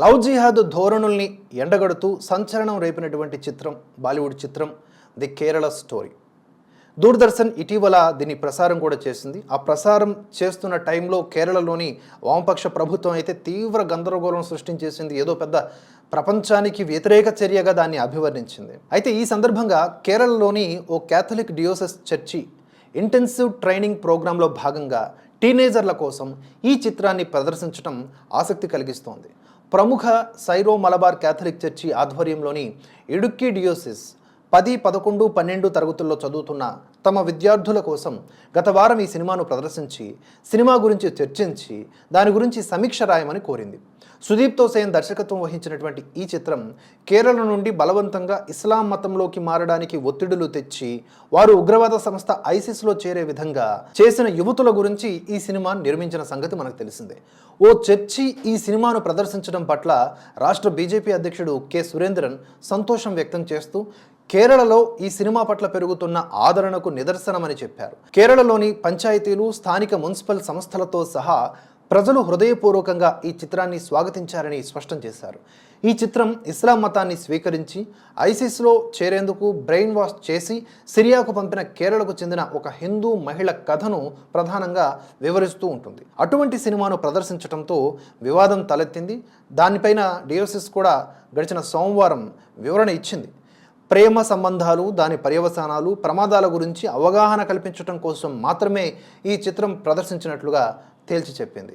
Love జిహాద్ ధోరణుల్ని ఎండగడుతూ సంచలనం రేపినటువంటి చిత్రం బాలీవుడ్ చిత్రం ది కేరళ స్టోరీ. దూరదర్శన్ ఇటీవల దీని ప్రసారం కూడా చేసింది. ఆ ప్రసారం చేస్తున్న టైంలో కేరళలోని వామపక్ష ప్రభుత్వం అయితే తీవ్ర గందరగోళం సృష్టించేసింది. ఏదో పెద్ద ప్రపంచానికి వ్యతిరేక చర్యగా దాన్ని అభివర్ణించింది. అయితే ఈ సందర్భంగా కేరళలోని ఓ Catholic diocese church intensive training ప్రోగ్రాంలో భాగంగా టీనేజర్ల కోసం ఈ చిత్రాన్ని ప్రదర్శించడం ఆసక్తి కలిగిస్తోంది. ప్రముఖ సైరో మలబార్ క్యాథలిక్ చర్చి ఆధ్వర్యంలోని ఇడుక్కి డియోసిస్ పది పదకొండు పన్నెండు తరగతుల్లో చదువుతున్న తమ విద్యార్థుల కోసం గత వారం ఈ సినిమాను ప్రదర్శించి సినిమా గురించి చర్చించి దాని గురించి సమీక్ష రాయమని కోరింది. సుదీప్తో సేన్ దర్శకత్వం వహించినటువంటి ఈ చిత్రం కేరళ నుండి బలవంతంగా ఇస్లాం మతంలోకి మారడానికి ఒత్తిడులు తెచ్చి వారు ఉగ్రవాద సంస్థ ఐసిస్లో చేరే విధంగా చేసిన యువతుల గురించి ఈ సినిమా నిర్మించిన సంగతి మనకు తెలిసిందే. ఓ చర్చి ఈ సినిమాను ప్రదర్శించడం పట్ల రాష్ట్ర బీజేపీ అధ్యక్షుడు కె. సురేంద్రన్ సంతోషం వ్యక్తం చేస్తూ కేరళలో ఈ సినిమా పట్ల పెరుగుతున్న ఆదరణకు నిదర్శనమని చెప్పారు. కేరళలోని పంచాయతీలు స్థానిక మున్సిపల్ సంస్థలతో సహా ప్రజలు హృదయపూర్వకంగా ఈ చిత్రాన్ని స్వాగతించారని స్పష్టం చేశారు. ఈ చిత్రం ఇస్లాం మతాన్ని స్వీకరించి ఐసిస్లో చేరేందుకు బ్రెయిన్ వాష్ చేసి సిరియాకు పంపిన కేరళకు చెందిన ఒక హిందూ మహిళ కథను ప్రధానంగా వివరిస్తూ ఉంటుంది. అటువంటి సినిమాను ప్రదర్శించడంతో వివాదం తలెత్తింది. దానిపైన డియోసిస్ కూడా గడిచిన సోమవారం వివరణ ఇచ్చింది. ప్రేమ సంబంధాలు దాని పర్యవసానాలు ప్రమాదాల గురించి అవగాహన కల్పించడం కోసం మాత్రమే ఈ చిత్రం ప్రదర్శించినట్లుగా తేల్చి చెప్పింది.